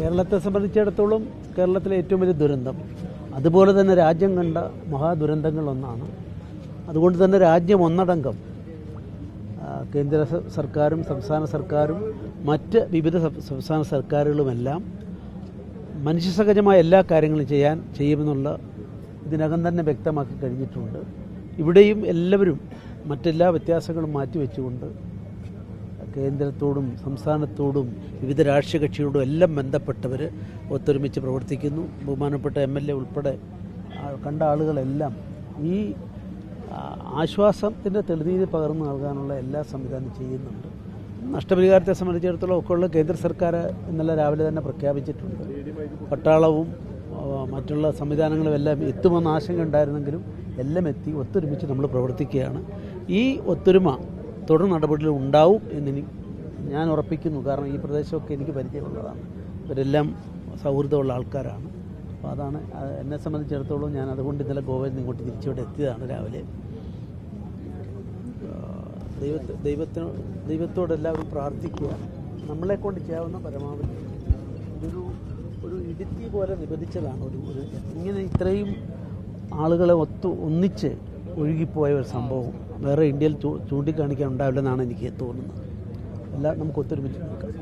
കേരളത്തെ സംബന്ധിച്ചിടത്തോളം കേരളത്തിലെ ഏറ്റവും വലിയ ദുരന്തം. അതുപോലെ തന്നെ രാജ്യം കണ്ട മഹാദുരന്തങ്ങളൊന്നാണ് അതുകൊണ്ട് തന്നെ രാജ്യം ഒന്നടങ്കം കേന്ദ്ര സർക്കാരും സംസ്ഥാന സർക്കാരും മറ്റ് വിവിധ സംസ്ഥാന സർക്കാരുകളുമെല്ലാം മനുഷ്യസഹജമായ എല്ലാ കാര്യങ്ങളും ചെയ്യാൻ ചെയ്യുമെന്നുള്ള ഇതിനകം തന്നെ വ്യക്തമാക്കി കഴിഞ്ഞിട്ടുണ്ട്. ഇവിടെയും എല്ലാവരും മറ്റെല്ലാ വ്യത്യാസങ്ങളും മാറ്റിവെച്ചുകൊണ്ട് കേന്ദ്രത്തോടും സംസ്ഥാനത്തോടും വിവിധ രാഷ്ട്രീയ കക്ഷികളോടും എല്ലാം ബന്ധപ്പെട്ടവർ ഒത്തൊരുമിച്ച് പ്രവർത്തിക്കുന്നു. ബഹുമാനപ്പെട്ട എം എൽ എ ഉൾപ്പെടെ കണ്ട ആളുകളെല്ലാം ഈ ആശ്വാസത്തിന്റെ തെളിനീര് പകർന്നു നൽകാനുള്ള എല്ലാ സംവിധാനം ചെയ്യുന്നുണ്ട്. നഷ്ടപരിഹാരത്തെ സംബന്ധിച്ചിടത്തോളം ഒക്കെ ഉള്ള കേന്ദ്ര സർക്കാർ ഇന്നലെ രാവിലെ തന്നെ പ്രഖ്യാപിച്ചിട്ടുണ്ട്. പട്ടാളവും മറ്റുള്ള സംവിധാനങ്ങളും എല്ലാം എത്തുമെന്ന ആശങ്ക ഉണ്ടായിരുന്നെങ്കിലും എല്ലാം എത്തി ഒത്തൊരുമിച്ച് നമ്മൾ പ്രവർത്തിക്കുകയാണ്. ഈ ഒത്തൊരുമ തുടർ നടപടികൾ ഉണ്ടാവും എന്നെനി ഞാൻ ഉറപ്പിക്കുന്നു. കാരണം ഈ പ്രദേശമൊക്കെ എനിക്ക് പരിചയമുള്ളതാണ്. ഇവരെല്ലാം സൗഹൃദമുള്ള ആൾക്കാരാണ്. അപ്പോൾ അതാണ് എന്നെ സംബന്ധിച്ചിടത്തോളം ഞാൻ അതുകൊണ്ട് ഇന്നലെ ഗോവയിൽ ഇങ്ങോട്ട് തിരിച്ചിവിടെ എത്തിയതാണ് രാവിലെ. ദൈവത്തെ ദൈവത്തിന് ദൈവത്തോട് എല്ലാവരും പ്രാർത്ഥിക്കുക. നമ്മളെ കൊണ്ട് ചെയ്യാവുന്ന പരമാവധി ഇതൊരു ഒരു ഇടുത്തി പോലെ നിബന്ധിച്ചതാണ് ഒരു ഒരു ഇങ്ങനെ ഇത്രയും ആളുകളെ ഒത്തു ഒന്നിച്ച് ഒഴുകിപ്പോയ ഒരു സംഭവം വേറെ ഇന്ത്യയിൽ ചൂണ്ടിക്കാണിക്കാൻ ഉണ്ടാവില്ലെന്നാണ് എനിക്ക് തോന്നുന്നത്. എല്ലാം നമുക്ക് ഒത്തൊരുമിച്ച് നിൽക്കാം